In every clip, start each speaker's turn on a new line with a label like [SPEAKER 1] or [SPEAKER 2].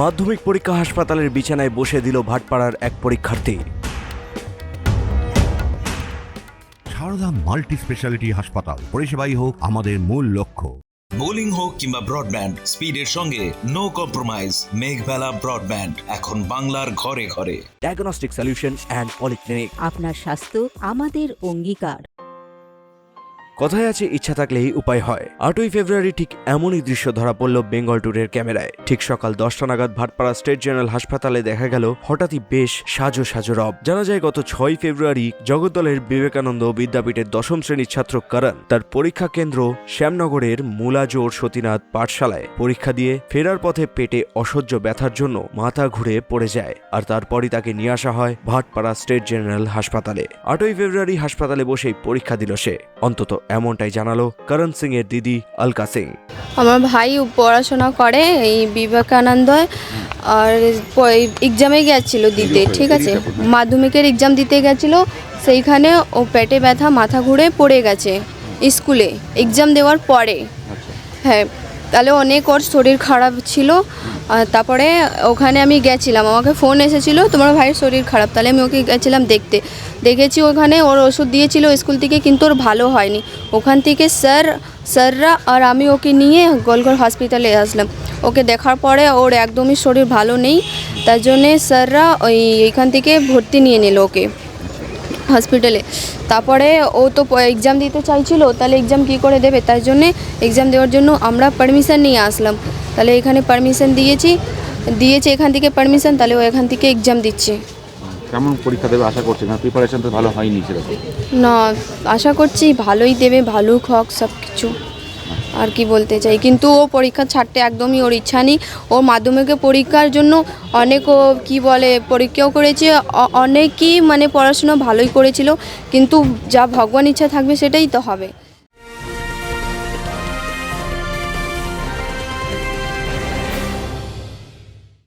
[SPEAKER 1] মাধ্যমিক পরীক্ষা হাসপাতালের বিছানায় বসে দিল ভাটপাড়ার এক পরীক্ষার্থী।
[SPEAKER 2] সারদা মাল্টি স্পেশালিটি হাসপাতাল পরিষেবাই হোক আমাদের মূল লক্ষ্য।
[SPEAKER 3] বোলিং হোক কিংবা ব্রডব্যান্ড স্পিডের সঙ্গে নো কম্প্রোমাইজ মেঘবেলা ব্রডব্যান্ড এখন বাংলার ঘরে ঘরে।
[SPEAKER 1] ডায়াগনস্টিক সলিউশন অ্যান্ড পলিক্লিনিক
[SPEAKER 4] আপনার স্বাস্থ্য আমাদের অঙ্গীকার।
[SPEAKER 1] কথায় আছে, ইচ্ছা থাকলেই উপায় হয়। আটই ফেব্রুয়ারি ঠিক এমনই দৃশ্য ধরা পড়ল বেঙ্গল ট্যুরের ক্যামেরায়। ঠিক সকাল দশটা নাগাদ ভাটপাড়া স্টেট জেনারেল হাসপাতালে দেখা গেল, হঠাৎই বেশ সাজো সাজো রব। জানা যায়, গত ছয় ফেব্রুয়ারি জগদ্দলের বিবেকানন্দ বিদ্যাপীঠের দশম শ্রেণির ছাত্র কারণ। তার পরীক্ষা কেন্দ্র শ্যামনগরের মুলাজোর সতীনাথ পাঠশালায়। পরীক্ষা দিয়ে ফেরার পথে পেটে অসহ্য ব্যথার জন্য মাথা ঘুরে পড়ে যায়, আর তারপরই তাকে নিয়ে আসা হয় ভাটপাড়া স্টেট জেনারেল হাসপাতালে। আটই ফেব্রুয়ারি হাসপাতালে বসেই পরীক্ষা দিল সে। অন্তত এমনটাই জানালো করণ সিং এর দিদি অলকা সিং
[SPEAKER 5] আমার ভাই পড়াশোনা করে এই বিবেকানন্দ আর এক্সামে গেছিল দিতে ঠিক আছে? মাধ্যমিকের এক্সাম দিতে গেছিল সেইখানে ও পেটে ব্যথা মাথা ঘুরে পড়ে গেছে স্কুলে এক্সাম দেওয়ার পরে। হ্যাঁ তাহলে অনেক ওর শরীর খারাপ ছিল। তারপরে ওখানে আমি গেছিলাম। আমাকে ফোন এসেছিল, তোমার ভাইয়ের শরীর খারাপ, তাহলে আমি ওকে গেছিলাম দেখতে। দেখেছি ওখানে ওর ওষুধ দিয়েছিল স্কুল থেকে, কিন্তু ওর ভালো হয়নি। ওখান থেকে স্যার, স্যাররা আর আমি ওকে নিয়ে গোলঘর হসপিটালে আসলাম। ওকে দেখার পরে ওর একদমই শরীর ভালো নেই, তার জন্যে স্যাররা ওই এখান থেকে ভর্তি নিয়ে নিল ওকে। হসপিটালে তারপরে ও তো এক্সাম দিতে চাইছিল তাহলে এক্সাম কী করে দেবে? তার জন্যে এক্সাম দেওয়ার জন্য আমরা পারমিশন নিয়ে আসলাম। তাহলে এখানে পারমিশন দিয়েছি দিয়েছে এখান থেকে পারমিশন তাহলে ও এখান থেকে এক্সাম দিচ্ছে।
[SPEAKER 6] কেমন পরীক্ষা দেবে? আশা করছি না। প্রিপারেশন তো ভালো হয়নি সেরকম।
[SPEAKER 5] না আশা করছি ভালোই দেবে ভালো হোক সব কিছু আর কি বলতে চাই। কিন্তু ও পরীক্ষা ছাড়তে একদমই ওর ইচ্ছা নেই। ও মাধ্যমিকের পরীক্ষার জন্য অনেক ও কী বলে, পরীক্ষাও করেছে অনেকই মানে পড়াশুনো ভালোই করেছিল। কিন্তু যা ভগবান ইচ্ছা থাকবে সেটাই তো হবে।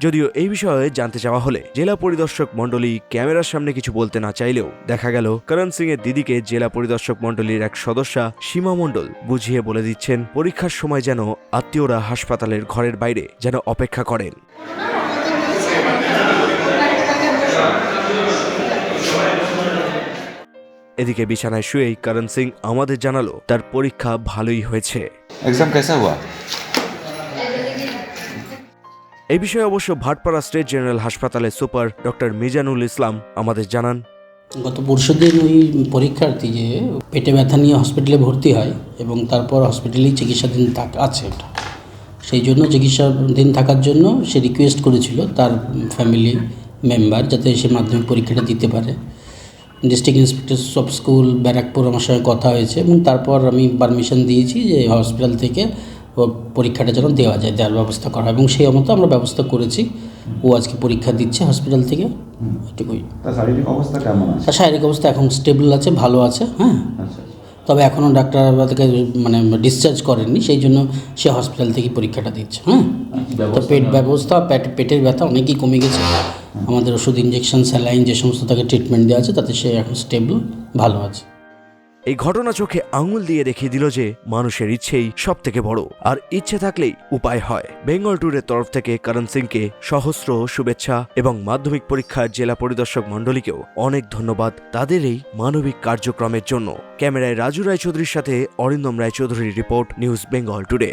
[SPEAKER 1] যদিও এই বিষয়ে জানতে চাওয়া হলে জেলা পরিদর্শক মণ্ডলী ক্যামেরার সামনে কিছু বলতে না চাইলেও দেখা গেল করণ সিং এর দিদিকে জেলা পরিদর্শক মণ্ডলীর এক সদস্যা সীমা মণ্ডল বুঝিয়ে বলে দিচ্ছেন, পরীক্ষার সময় যেন আত্মীয়রা হাসপাতালের ঘরের বাইরে যেন অপেক্ষা করেন। এদিকে বিছানায় শুয়েই করণ সিং আমাদের জানালো, তার পরীক্ষা ভালোই হয়েছে।
[SPEAKER 6] এক্সাম কেসা হুয়া
[SPEAKER 1] এই বিষয়ে অবশ্য ভাটপাড়া স্টেট জেনারেল হাসপাতালের সুপার ডক্টর মিজানুল ইসলাম আমাদের জানান।
[SPEAKER 7] গত পরশুদিন ওই পরীক্ষার্থী যে পেটে ব্যথা নিয়ে হসপিটালে ভর্তি হয় এবং তারপর হসপিটালেই চিকিৎসাধীন আছে সেই জন্য চিকিৎসাধীন থাকার জন্য সে রিকোয়েস্ট করেছিল তার ফ্যামিলি মেম্বার যাতে সে মাধ্যমিক পরীক্ষাটা দিতে পারে। District inspector of school Barrackpore আমার সঙ্গে কথা হয়েছে এবং তারপর আমি পারমিশন দিয়েছি যে হসপিটাল থেকে পরীক্ষাটা যেন দেওয়া যায় দেওয়ার ব্যবস্থা করা এবং সেই মতো আমরা ব্যবস্থা করেছি। ও আজকে পরীক্ষা দিচ্ছে হসপিটাল থেকে। এটুকুই।
[SPEAKER 6] শারীরিক অবস্থা কেমন আছে?
[SPEAKER 7] শারীরিক অবস্থা এখন স্টেবল আছে ভালো আছে হ্যাঁ।
[SPEAKER 6] আচ্ছা
[SPEAKER 7] তবে এখনও ডাক্তার তাকে মানে ডিসচার্জ করেননি। সেই জন্য সে হসপিটাল থেকে পরীক্ষাটা দিচ্ছে হ্যাঁ। তো পেট ব্যবস্থা পেট পেটের ব্যথা অনেকই কমে গেছে। আমাদের ওষুধ ইঞ্জেকশন স্যালাইন যে সমস্ত তাকে ট্রিটমেন্ট দেওয়া আছে তাতে সে এখন স্টেবল ভালো আছে।
[SPEAKER 1] এই ঘটনা চোখে আঙুল দিয়ে দেখিয়ে দিল যে মানুষের ইচ্ছেই সব থেকে বড়, আর ইচ্ছে থাকলেই উপায় হয়। বেঙ্গল ট্যুরের তরফ থেকে করণ সিংকে সহস্র শুভেচ্ছা এবং মাধ্যমিক পরীক্ষার জেলা পরিদর্শক মণ্ডলীকেও অনেক ধন্যবাদ তাদের এই মানবিক কার্যক্রমের জন্য। ক্যামেরায় রাজু রায়চৌধুরীর সাথে অরিন্দম রায়চৌধুরীর রিপোর্ট, নিউজ বেঙ্গল টুডে।